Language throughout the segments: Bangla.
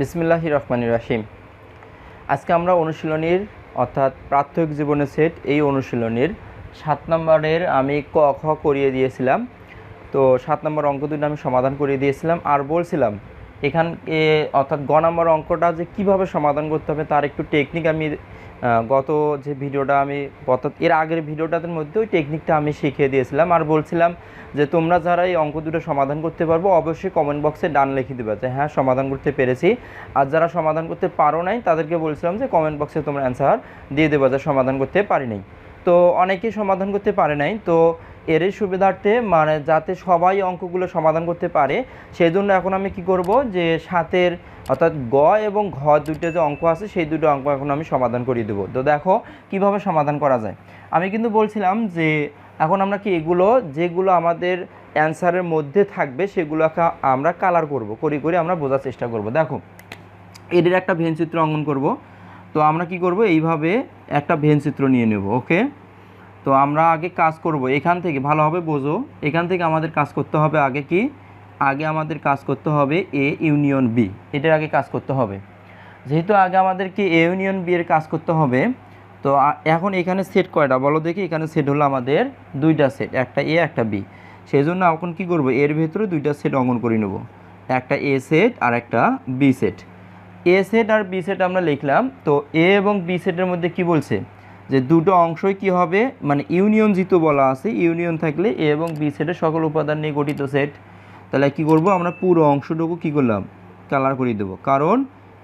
বিসমিল্লাহ রহমান রাহিম। আজকে আমরা অনুশীলনীর, অর্থাৎ প্রাথমিক জীবনের সেট, এই অনুশীলনীর সাত নম্বরের আমি ক, খ করিয়ে দিয়েছিলাম। তো সাত নম্বর অঙ্ক দুটো আমি সমাধান করিয়ে দিয়েছিলাম আর বলছিলাম এখান অর্থাৎ গ নম্বর অঙ্কটা যে কীভাবে সমাধান করতে হবে তার একটু টেকনিক আমি গত যে ভিডিওটা আমি, অর্থাৎ এর আগের ভিডিওটার মধ্যে ওই টেকনিকটা আমি শিখিয়ে দিয়েছিলাম আর বলছিলাম যে তোমরা যারা এই অঙ্ক দুটো সমাধান করতে পারব অবশ্যই কমেন্ট বক্সে ডান লিখে দেবে যে হ্যাঁ সমাধান করতে পেরেছি। আর যারা সমাধান করতে পারো নাই তাদেরকে বলছিলাম যে কমেন্ট বক্সে তোমরা অ্যান্সার দিয়ে দেবে যে সমাধান করতে পারি নাই। তো অনেকেই সমাধান করতে পারে নাই। তো এরই সুবিধার্থে মানে যাতে সবাই অঙ্কগুলো সমাধান করতে পারে সেই জন্য এখন আমি কি করব যে সাতের, অর্থাৎ গ এবং ঘ দুটো যে অঙ্ক আছে, সেই দুটো অঙ্ক এখন আমি সমাধান করিয়ে দেবো। তো দেখো কীভাবে সমাধান করা যায়। আমি কিন্তু বলছিলাম যে এখন আমরা কি এগুলো, যেগুলো আমাদের অ্যান্সারের মধ্যে থাকবে, সেগুলোকে আমরা কালার করব, করি, করে আমরা বোঝার চেষ্টা করব। দেখো, এদের একটা ভেন চিত্র অঙ্কন করব। তো আমরা কি করব, এইভাবে একটা ভেন চিত্র নিয়ে নেব, ওকে? তো আমরা আগে কাজ করব। এখান থেকে ভালোভাবে বোঝো, এখান থেকে আমাদের কাজ করতে হবে আগে কি? আগে আমাদের কাজ করতে হবে এ ইউনিয়ন বি এটার আগে কাজ করতে হবে। যেহেতু আগে আমাদেরকে এ ইউনিয়ন বি এর কাজ করতে হবে, তো এখন এখানে সেট কয়টা? বলো দেখি, এখানে সেট হলো আমাদের দুইটা সেট একটা এ একটা বি সেই জন্য এখন কি করব? এর ভেতরে দুইটা সেট অঙ্কন করে নেব। একটা এ সেট আর একটা বি সেট এ সেট আর বি সেট আমরা লিখলাম, তো এ এবং বি সেটের মধ্যে কি বলছে? যে দুটো অংশই কি হবে? মানে ইউনিয়ন জিত বলা আছে, ইউনিয়ন থাকলে এ এবং বি সেটের সকল উপাদান নিয়ে গঠিত সেট তাহলে কি করব? আমরা পুরো অংশটুকু কি করলাম? কালার করে দেবো। কারণ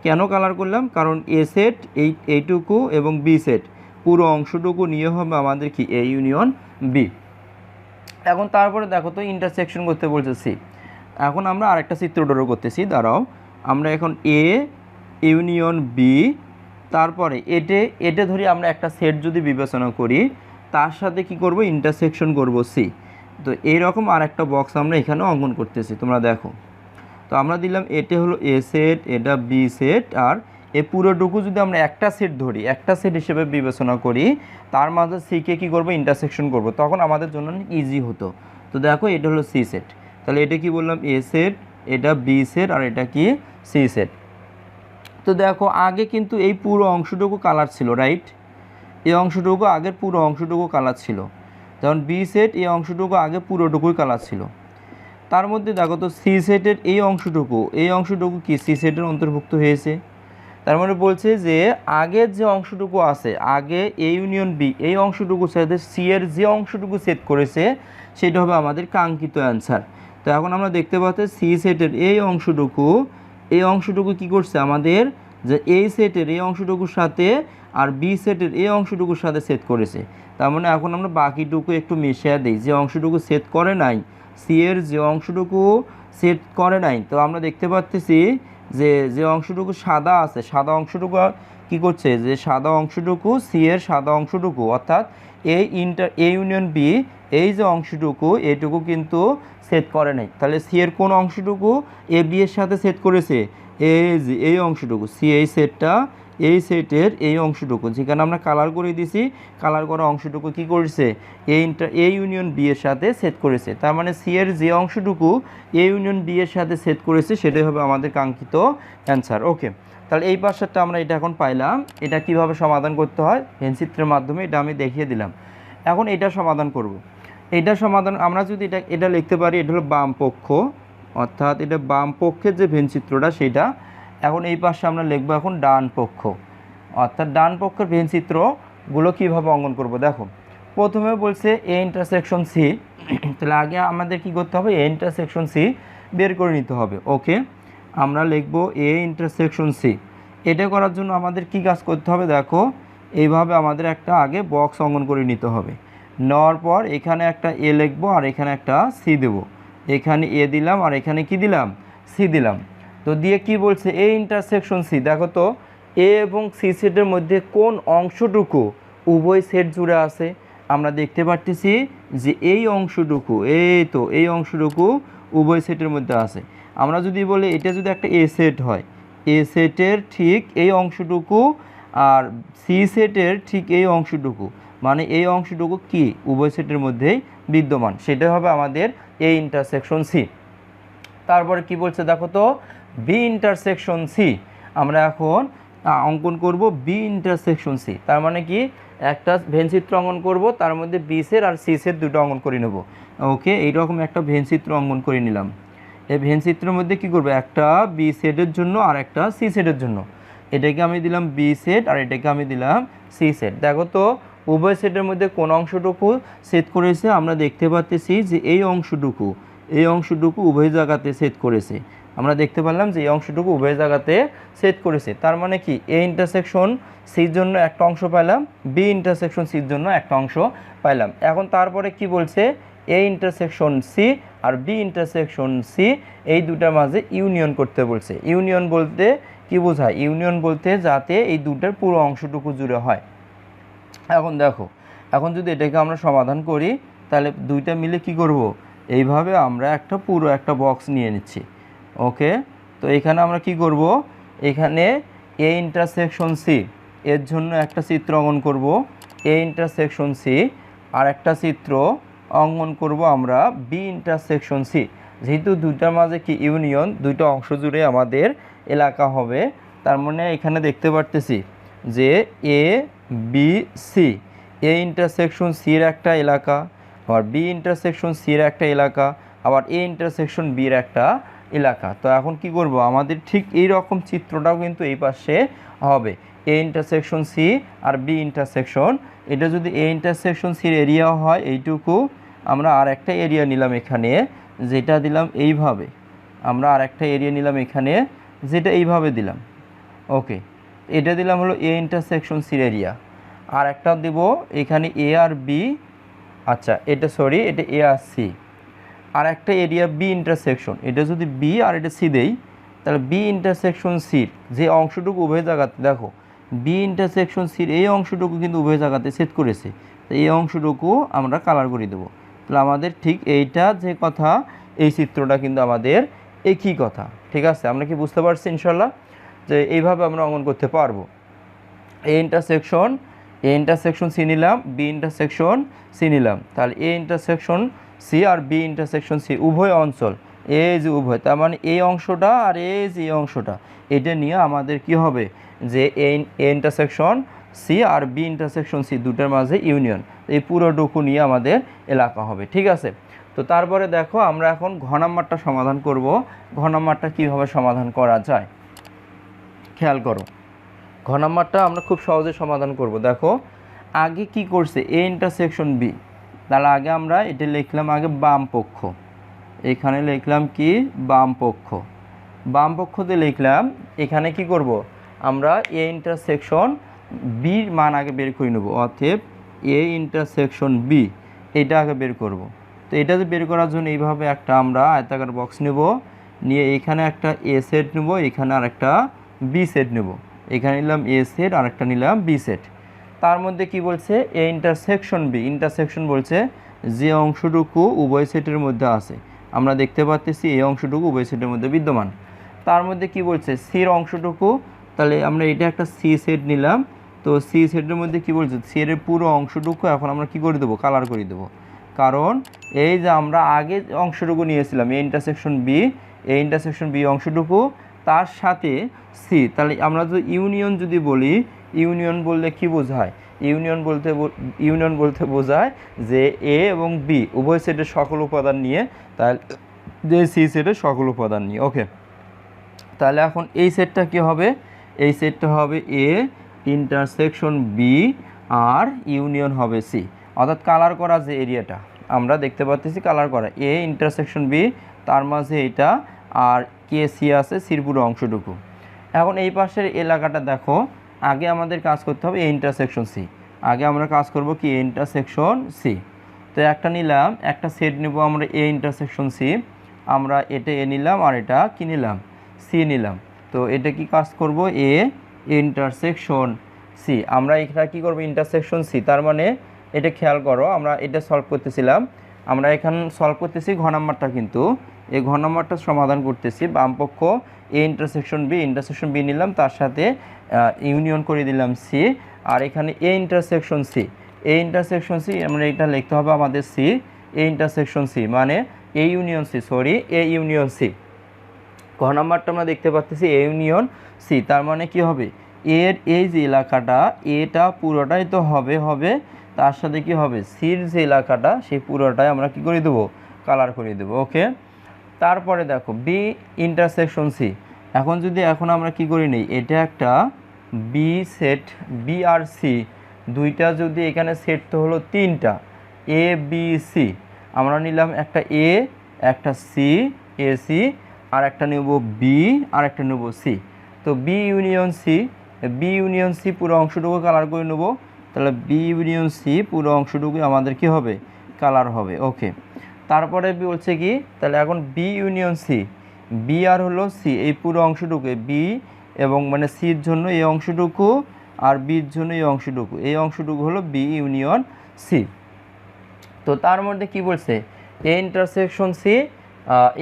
কেন কালার করলাম? কারণ এ সেট এই, এইটুকু এবং বি সেট পুরো অংশটুকু নিয়ে হবে আমাদের কি? A union B. এখন তারপরে দেখো তো ইন্টারসেকশন করতে বলছে সি এখন আমরা আরেকটা চিত্র ড্র করতেছি, দাঁড়াও। আমরা এখন এ, ইউনিয়ন বি তারপরে এটে এটে ধরি আমরা একটা সেট যদি বিবেচনা করি, তার সাথে কি করব? ইন্টারসেকশন করব সি তো এইরকম আর একটা বক্স আমরা এখানে অঙ্কন করতেছি, তোমরা দেখো। তো আমরা দিলাম এটা হলো এ সেট এটা বি সেট আর এ পুরোটুকু যদি আমরা একটা সেট ধরি, একটা সেট হিসেবে বিবেচনা করি, তার মাঝে সিকে কী করব? ইন্টারসেকশন করব। তখন আমাদের জন্য ইজি হতো। তো দেখো, এটা হলো সি সেট তাহলে এটা কি বললাম? এ সেট এটা বি সেট আর এটা কি সি সেট তো দেখো, আগে কিন্তু এই পুরো অংশটুকু কালার ছিল রাইট এই অংশটুকু আগের পুরো অংশটুকু কালার ছিল। যেমন বি সেট এই অংশটুকু আগে পুরোটুকুই কালার ছিল। তার মধ্যে দেখো তো সি সেটের এই অংশটুকু এই অংশটুকু কি? সি সেটের অন্তর্ভুক্ত হয়েছে। তার মানে বলছে যে আগের যে অংশটুকু আছে, আগে এ ইউনিয়ন বি এই অংশটুকু সাথে সি এর যে অংশটুকু সেট করেছে, সেটা হবে আমাদের কাঙ্ক্ষিত অ্যান্সার তো এখন আমরা দেখতে পাচ্ছি সি সেটের এই অংশটুকু এই অংশটুকু কি করছে আমাদের? যে এই সেটের এই অংশটুকুর সাথে আর বি সেটের এই অংশটুকুর সাথে সেট করেছে। তার মানে এখন আমরা বাকিটুকু একটু মিশিয়ে দিই। যে অংশটুকু সেট করে নাই সি এর যে অংশটুকু সেট করে নাই, তো আমরা দেখতে পাচ্ছি যে যে অংশটুকু সাদা আছে, সাদা অংশটুকু কি করছে? যে সাদা অংশটুকু সি এর সাদা অংশটুকু, অর্থাৎ এই ইন্টার এ ইউনিয়ন বি এই যে অংশটুকু, এটুকু কিন্তু সেট করে নাই। তাহলে সি এর কোন অংশটুকু? এ বি এর সাথে সেট করেছে। এই যে এই অংশটুকু। সি এই সেটটা এই সেটের এই অংশটুকু। যেখানে আমরা কালার করে দিছি কালার করা অংশটুকু কি করেছে? A inter A union B এর সাথে সেট করেছে। তার মানে সি এর যে অংশটুকু এ ইউনিয়ন বি এর সাথে সেট করেছে, সেটাই হবে আমাদের কাঙ্ক্ষিত অ্যান্সার ওকে তাহলে এই পাশেরটা আমরা এটা এখন পাইলাম। এটা কীভাবে সমাধান করতে হয়? ভেনচিত্রের মাধ্যমে এটা আমি দেখিয়ে দিলাম। এখন এটা সমাধান করব। এটা সমাধান, আমরা যদি এটা এটা লিখতে পারি, এটা হলো বাম পক্ষ। অর্থাৎ এটা বাম পক্ষের যে ভেনচিত্রটা সেটা, এখন এই পাশে আমরা লিখব এখন ডান পক্ষ। অর্থাৎ ডান পক্ষের ভেনচিত্রগুলো কীভাবে অঙ্কন করব? দেখো প্রথমে বলছে এ ইন্টারসেকশন সি তাহলে আগে আমাদের কি করতে হবে? এ ইন্টারসেকশন সি বের করে নিতে হবে। ওকে আমরা লিখব এ ইন্টারসেকশন সি এটা করার জন্য আমাদের কি কাজ করতে হবে? দেখো, এইভাবে আমাদের একটা আগে বক্স অঙ্কন করে নিতে হবে। নেওয়ার পর এখানে একটা এ লিখব আর এখানে একটা সি দেবো। এখানে এ দিলাম আর এখানে কি দিলাম? সি দিলাম। তো দিয়ে কি বলছে? এ ইন্টারসেকশন সি দেখো তো এ এবং সি সেটের মধ্যে কোন অংশটুকু উভয় সেট জুড়ে আছে? আমরা দেখতে পারতেছি যে এই অংশটুকু, এই তো, এই অংশটুকু উভয় সেটের মধ্যে আছে। আমরা যদি বলি এটা যদি একটা এ সেট হয় এ সেটের ঠিক এই অংশটুকু আর সি সেটের ঠিক এই অংশটুকু। মানে এই অংশটুকু কি? উভয় সেটের মধ্যেই বিদ্যমান। সেটা হবে আমাদের এই ইন্টারসেকশন সি তারপরে কি বলছে দেখো তো? বি ইন্টারসেকশন সি আমরা এখন অঙ্কন করব বি ইন্টারসেকশন সি তার মানে কি? একটা ভেনচিত্র অঙ্কন করব, তার মধ্যে বি সেট আর সি সেট দুটো অঙ্কন করে নেব। ওকে এইরকম একটা ভেনচিত্র অঙ্কন করে নিলাম। এই ভেন চিত্রের মধ্যে কি করব? একটা বি সেটের জন্য আর একটা সি সেটের জন্য। এটাকে আমি দিলাম বি সেট আর এটাকে আমি দিলাম সি সেট দেখো তো, উভয় সেটের মধ্যে কোন অংশটুকু সেট করেছে? আমরা দেখতে পাচ্ছি যে এই অংশটুকু এই অংশটুকু উভয় জায়গাতে সেট করেছে। আমরা দেখতে পারলাম যে এই অংশটুকু উভয় জায়গাতে সেট করেছে। তার মানে কি? এ ইন্টারসেকশন সির জন্য একটা অংশ পাইলাম বি ইন্টারসেকশন সির জন্য একটা অংশ পাইলাম। এখন তারপরে কি বলছে? এ ইন্টারসেকশন সি আর বি ইন্টারসেকশন সি এই দুটার মাঝে ইউনিয়ন করতে বলছে। ইউনিয়ন বলতে কি বোঝায়? ইউনিয়ন বলতে যাতে এই দুটার পুরো অংশটুকু জুড়ে হয়। এখন দেখো, এখন যদি এটাকে আমরা সমাধান করি, তাহলে দুইটা মিলে কি করব? এইভাবে আমরা একটা পুরো একটা বক্স নিয়ে নিচ্ছি। ওকে তো এখানে আমরা কি করব? এখানে এ ইন্টারসেকশন সি এর জন্য একটা চিত্র অঙ্কন করব। এ ইন্টারসেকশন সি আর একটা চিত্র অঙ্কন করব আমরা বি ইন্টারসেকশন সি যেহেতু দুইটার মাঝে কি ইউনিয়ন দুইটা অংশ জুড়ে আমাদের এলাকা হবে, তার মানে এখানে দেখতে পারতেছি যে A B C A intersection সির একটা এলাকা, আবার বি ইন্টারসেকশন সির একটা এলাকা, আবার এ ইন্টারসেকশন বির একটা এলাকা। তো এখন কি করব? আমাদের ঠিক এই রকম চিত্রটাও কিন্তু এই পাশে হবে। এ ইন্টারসেকশন সি আর বি ইন্টারসেকশন এটা যদি এ ইন্টারসেকশন সির এরিয়া হয়, এইটুকু আমরা আর একটা এরিয়া নিলাম এখানে, যেটা দিলাম এইভাবে। আমরা আর একটা এরিয়া নিলাম এখানে, যেটা এইভাবে দিলাম। ওকে এটা দিলাম হলো এ ইন্টারসেকশন সির এরিয়া আর একটা দেব এখানে এ আর বি আচ্ছা এটা সরি এটা এ আর সি আর একটা এরিয়া বি ইন্টারসেকশন এটা যদি বি আর এটা সি দেই, তাহলে বি ইন্টারসেকশন সির যে অংশটুকু উভয় জায়গাতে, দেখো বি ইন্টারসেকশন সির এই অংশটুকু কিন্তু উভয় জায়গাতে সেট করেছে। তো এই অংশটুকু আমরা কালার করে দেবো। তাহলে আমাদের ঠিক এইটা যে কথা, এই চিত্রটা কিন্তু আমাদের একই কথা, ঠিক আছে? আমরা কি বুঝতে পারছি ইনশাল্লাহ যে এইভাবে আমরা অঙ্কন করতে পারব। A intersection A intersection C নিলাম, বি ইন্টারসেকশন সি নিলাম। তাহলে এ ইন্টারসেকশন সি আর বি ইন্টারসেকশন সি উভয় অঞ্চল, এ যে উভয়, তার মানে এই অংশটা আর এ যে অংশটা, এটা নিয়ে আমাদের কি হবে? যে এ ইন্টারসেকশন সি আর বি ইন্টারসেকশন সি দুটার মাঝে ইউনিয়ন এই পুরোটুকু নিয়ে আমাদের এলাকা হবে, ঠিক আছে? তো তারপরে দেখো আমরা এখন ঘ নাম্বারটা সমাধান করব। ঘ নাম্বারটা কীভাবে সমাধান করা যায়? খেয়াল করো। ঘ নাম্বারটা আমরা খুব সহজে সমাধান করব। দেখো, আগে কি করছে? এ ইন্টারসেকশন বি তাহলে আগে আমরা এটা লিখলাম আগে বাম পক্ষ। এখানে লিখলাম কি? বাম পক্ষ। বাম পক্ষতে লিখলাম, এখানে কি করব? আমরা এ ইন্টারসেকশন বির মান আগে বের করে নেব। অতএব এ ইন্টারসেকশন বি এটা আগে বের করব। তো এটা বের করার জন্য এইভাবে একটা আমরা আয়তাকার বক্স নেব, নিয়ে এখানে একটা এ সেট নেব, এখানে আর একটা বি সেট নেব। এখানে নিলাম এ সেট আর একটা নিলাম বি সেট তার মধ্যে কি বলছে? এ ইন্টারসেকশন বি ইন্টারসেকশন বলছে যে অংশটুকু উভয় সেটের মধ্যে আছে। আমরা দেখতে পাচ্ছি এই অংশটুকু উভয় সেটের মধ্যে বিদ্যমান। তার মধ্যে কি বলছে? সির অংশটুকু, তাহলে আমরা এটা একটা সি সেট নিলাম। তো সি সেটের মধ্যে কি বলছে? সি এর পুরো অংশটুকু এখন আমরা কি করে দেবো? কালার করে দেবো। কারণ এই যে আমরা আগে অংশটুকু নিয়েছিলাম, এই ইন্টারসেকশন বি এই ইন্টারসেকশন বি অংশটুকু, তার সাথে সি তাহলে আমরা যদি ইউনিয়ন যদি বলি ইউনিয়ন বললে কি বোঝায়? ইউনিয়ন বলতে ইউনিয়ন বলতে বোঝায় যে এ এবং বি উভয় সেটের সকল উপাদান নিয়ে, তাহলে যে সি সেটের সকল উপাদান নিয়ে ওকে তাহলে এখন এই সেটটা কি হবে? এই সেটটা হবে এ ইন্টারসেকশন বি আর ইউনিয়ন হবে সি অর্থাৎ কালার করা যে এরিয়াটা আমরা দেখতে পাচ্ছি কালার করা। এ ইন্টারসেকশন বি তার মাঝে এটা আর কে সি আছে সির পুরো অংশটুকু। এখন এই পাশের এলাকাটা দেখো, আগে আমাদের কাজ করতে হবে এ ইন্টারসেকশন সি আগে আমরা কাজ করব কি এ ইন্টারসেকশন সি তো একটা নিলাম, একটা সেট নেব আমরা এ ইন্টারসেকশন সি আমরা এটা এ নিলাম আর এটা কি নিলাম? সি নিলাম। তো এটা কি কাজ করব? এ ইন্টারসেকশন সি আমরা এখানে কি করব? ইন্টারসেকশন সি তার মানে এটা খেয়াল করো, আমরা এটা সলভ করতেছিলাম। আমরা এখানে সলভ করতেছি ঘ নাম্বারটা কিন্তু। এই ঘ নাম্বারটা সমাধান করতেছি বামপক্ষ A intersection B intersection B নিলাম, তার সাথে ইউনিয়ন করে দিলাম সি আর এখানে A intersection C A intersection C আমরা এটা লিখতে হবে আমাদের সি এ ইন্টারসেকশন সি মানে A union C sorry A union C ক নাম্বারটা আমরা দেখতে পাচ্ছি এ ইউনিয়ন সি তার মানে কি হবে? এর এই যে এলাকাটা, এটা পুরোটাই তো হবে হবে, তার সাথে কি হবে? সির যে এলাকাটা, সেই পুরোটাই আমরা কি করে দেবো? কালার করে দেবো ওকে তারপরে দেখো বি ইন্টারসেকশন সি এখন যদি, এখন আমরা কি করি নিই, এটা একটা বি সেট বি আর সি দুইটা যদি এখানে সেট তো হলো তিনটা এ বি সি আমরা নিলাম একটা এ একটা সি এ সি আর একটা নেব বি আর একটা নেব সি তো B union C B union C পুরো অংশটুকু কালার করে নেব। তাহলে বি ইউনিয়ন সি পুরো অংশটুকু আমাদের কি হবে? কালার হবে ওকে তারপরে বলছে কি, তাহলে এখন বি ইউনিয়ন সি বি আর হলো সি এই পুরো অংশটুকু বি এবং মানে সির জন্য এই অংশটুকু আর বির জন্য এই অংশটুকু। এই অংশটুকু হলো বি ইউনিয়ন সি তো তার মধ্যে কি বলছে? A intersection C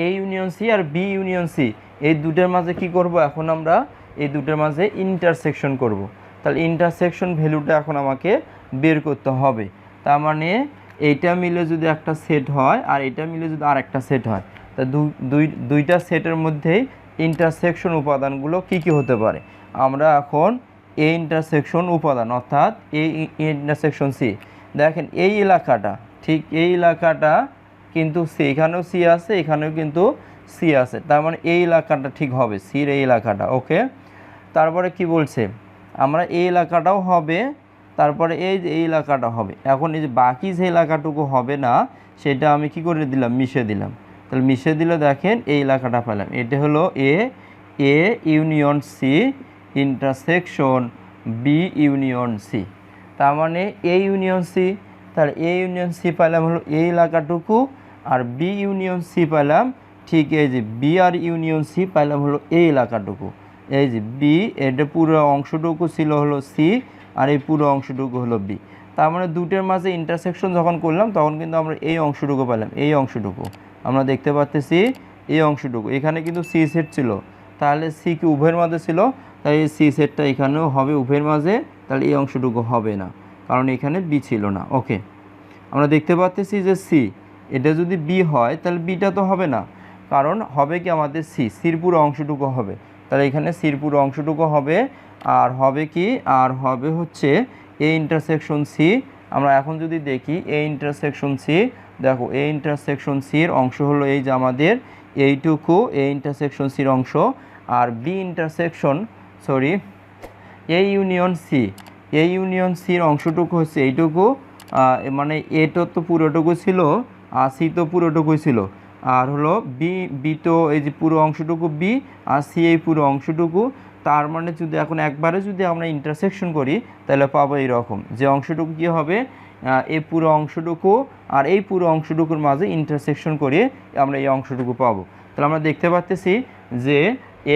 A union C R B union C এই দুটোর মাঝে কি করব? এখন আমরা এই দুটোর মাঝে ইন্টারসেকশন করব। তাহলে ইন্টারসেকশন ভ্যালুটা এখন আমাকে বের করতে হবে। তার মানে এইটা মিলে যদি একটা সেট হয় আর এটা মিলে যদি আর একটা সেট হয়, তা দুই, দুইটা সেটের মধ্যেই ইন্টারসেকশন উপাদানগুলো কি কি হতে পারে? আমরা এখন এ ইন্টারসেকশন উপাদান, অর্থাৎ এই ইন্টারসেকশন সি দেখেন এই এলাকাটা, ঠিক এই এলাকাটা কিন্তু সি, এখানেও সি আছে, এখানেও কিন্তু সি আছে। তার মানে এই এলাকাটা ঠিক হবে সির এই এলাকাটা, ওকে? তারপরে কি বলছে? আমরা এই এলাকাটাও হবে, তারপরে এই যে এই এলাকাটা হবে। এখন এই যে বাকি যে এলাকাটুকু হবে না, সেটা আমি কি করে দিলাম? মিশে দিলাম। তাহলে মিশে দিলে দেখেন এই এলাকাটা পেলাম। এটা হলো A A union C intersection B union C তার মানে এ ইউনিয়ন সি তাহলে এ ইউনিয়ন সি পেলাম হলো এই এলাকাটুকু আর বি ইউনিয়ন সি পেলাম ঠিক এই যে বি আর ইউনিয়ন সি পেলাম হলো এই এলাকাটুকু। এই যে বি এটা পুরো অংশটুকু ছিল হলো সি আর এই পুরো অংশটুকু হলো বি তার মানে দুটোর মাঝে ইন্টারসেকশন যখন করলাম, তখন কিন্তু আমরা এই অংশটুকু পেলাম এই অংশটুকু। আমরা দেখতে পাচ্তেছি এই অংশটুকু। এখানে কিন্তু সি সেট ছিল। তাহলে সি কি উভয়ের মাঝে ছিল? তাই এই সি সেটটা এখানেও হবে উভয়ের মাঝে, তাহলে এই অংশটুকু হবে না। কারণ এখানে বি ছিল না। ওকে আমরা দেখতে পাচ্তেছি যে সি এটা যদি বি হয়, তাহলে বিটা তো হবে না। কারণ হবে কি আমাদের সি সির পুরো অংশটুকু হবে। তাহলে এখানে সির পুরো অংশটুকু হবে, আর হবে কি, আর হবে হচ্ছে এ ইন্টারসেকশন সি আমরা এখন যদি দেখি এ ইন্টারসেকশন সি দেখো এ ইন্টারসেকশন সির অংশ হলো এই যে আমাদের এইটুকু এ ইন্টারসেকশন সির অংশ, আর B intersection sorry A union C A union সির অংশটুকু হচ্ছে এইটুকু মানে এটো তো পুরোটুকু ছিল আর সি তো পুরোটুকু ছিল। আর হলো বি বি তো এই যে পুরো অংশটুকু বি আর সি এই পুরো অংশটুকু। তার মানে যদি এখন একবারে যদি আমরা ইন্টারসেকশন করি, তাহলে পাবো এইরকম। যে অংশটুকু কী হবে? এই পুরো অংশটুকু আর এই পুরো অংশটুকুর মাঝে ইন্টারসেকশন করে আমরা এই অংশটুকু পাবো। তাহলে আমরা দেখতে পাচ্তেছি যে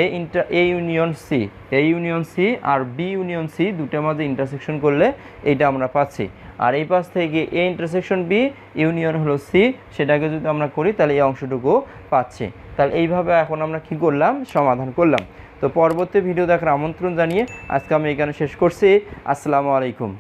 A inter A union C A union C R B union C দুটোর মাঝে ইন্টারসেকশন করলে এইটা আমরা পাচ্ছি। আর এই পাশ থেকে এ ইন্টারসেকশন বি ইউনিয়ন হলো সি সেটাকে যদি আমরা করি তাহলে এই অংশটুকু পাচ্ছি। তাহলে এইভাবে এখন আমরা কি করলাম? সমাধান করলাম। তো পরবর্তী ভিডিও দেখার আমন্ত্রণ জানিয়ে আজকে আমি এখানে শেষ করছি। আসসালামু আলাইকুম।